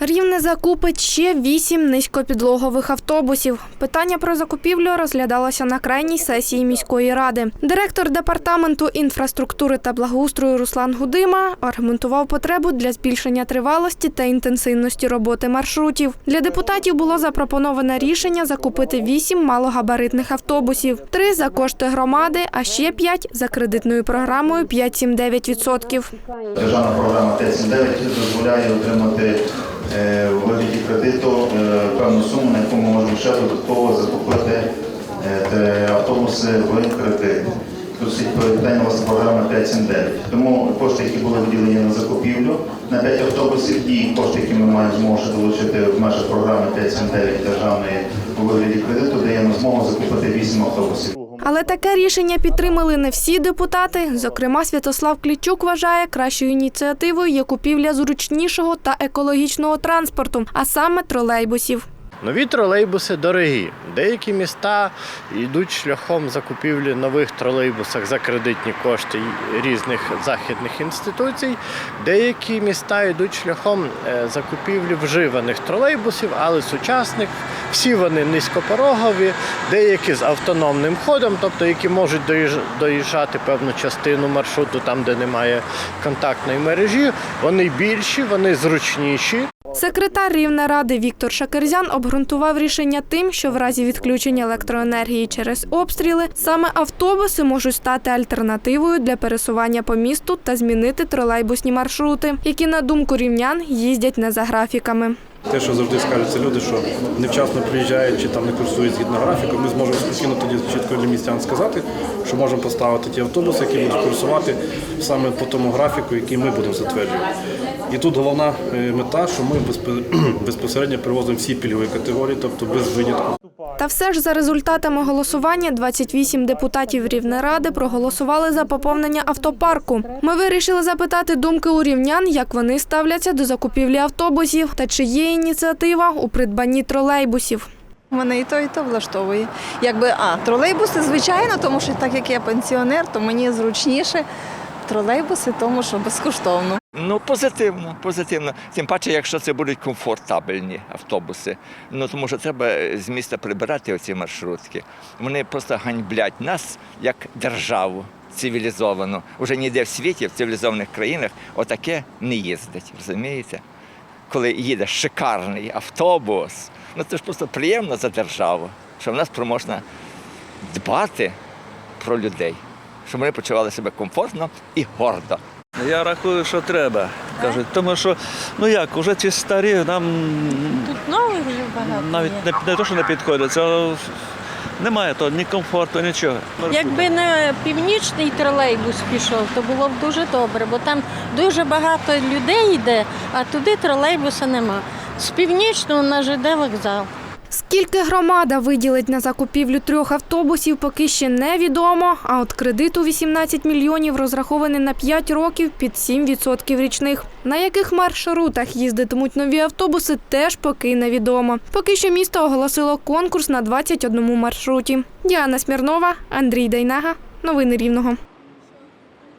Рівне закупить ще вісім низькопідлогових автобусів. Питання про закупівлю розглядалося на крайній сесії міської ради. Директор департаменту інфраструктури та благоустрою Руслан Гудима аргументував потребу для збільшення тривалості та інтенсивності роботи маршрутів. Для депутатів було запропоноване рішення закупити вісім малогабаритних автобусів: три за кошти громади, а ще п'ять за кредитною програмою 5-7-9%. Державна програма 579 дозволяє отримати е, у вигляді кредиту е, певну суму, на яку ми можемо ще додатково закупити е, автобуси в кредит. Тут стоїть питання власне програми 579. Тому кошти, які були виділені на закупівлю на 5 автобусів, і кошти, які ми маємо змогу долучити в межах програми 579 державної у вигляді кредиту, дає нам змогу закупити 8 автобусів. Але таке рішення підтримали не всі депутати. Зокрема, Святослав Клічук вважає кращою ініціативою є купівля зручнішого та екологічного транспорту, а саме тролейбусів. Нові тролейбуси дорогі. Деякі міста йдуть шляхом закупівлі нових тролейбусів за кредитні кошти різних західних інституцій. Деякі міста йдуть шляхом е, закупівлі вживаних тролейбусів, але сучасних. Всі вони низькопорогові, деякі з автономним ходом, тобто які можуть доїжджати певну частину маршруту там, де немає контактної мережі. Вони більші, вони зручніші. Секретар Рівнеради Віктор Шакерзян обґрунтував рішення тим, що в разі відключення електроенергії через обстріли саме автобуси можуть стати альтернативою для пересування по місту та змінити тролейбусні маршрути, які, на думку рівнян, їздять не за графіками. Те, що завжди скажуться люди, що невчасно приїжджають чи там не курсують згідно графіку, ми зможемо спокійно тоді чітко для містян сказати, що можемо поставити ті автобуси, які будуть курсувати саме по тому графіку, який ми будемо затверджувати. І тут головна е, мета, що ми безпосередньо привозимо всі пільгові категорії, тобто без винятку. Та все ж за результатами голосування 28 депутатів Рівнеради проголосували за поповнення автопарку. Ми вирішили запитати думки у рівнян, як вони ставляться до закупівлі автобусів та чи є ініціатива у придбанні тролейбусів. Мене і то, і то влаштовує. Якби а тролейбуси, звичайно, тому що так як я пенсіонер, то мені зручніше тролейбуси, тому що безкоштовно. Ну, позитивно, позитивно. Тим паче, якщо це будуть комфортабельні автобуси. Ну тому що треба з міста прибирати оці маршрутки. Вони просто ганьблять нас як державу цивілізовану. Уже ніде в світі, в цивілізованих країнах, отаке не їздить. Розумієте? Коли їде шикарний автобус, ну це ж просто приємно за державу, що в нас про можна дбати про людей, щоб вони почували себе комфортно і гордо. Я рахую, що треба. Кажуть, тому що ну як, уже ці старі нам Тут нових вже багато. навіть є. не, не то, що не підходять, це немає того ні комфорту, нічого. Якби не північний тролейбус пішов, то було б дуже добре, бо там дуже багато людей йде, а туди тролейбуса нема. З північного на ЖД вокзал. Скільки громада виділить на закупівлю трьох автобусів, поки ще невідомо. А от кредит у 18 мільйонів розрахований на 5 років під 7% річних. На яких маршрутах їздитимуть нові автобуси, теж поки невідомо. Поки що місто оголосило конкурс на 21 маршруті. Діана Смірнова, Андрій Дайнага. Новини Рівного.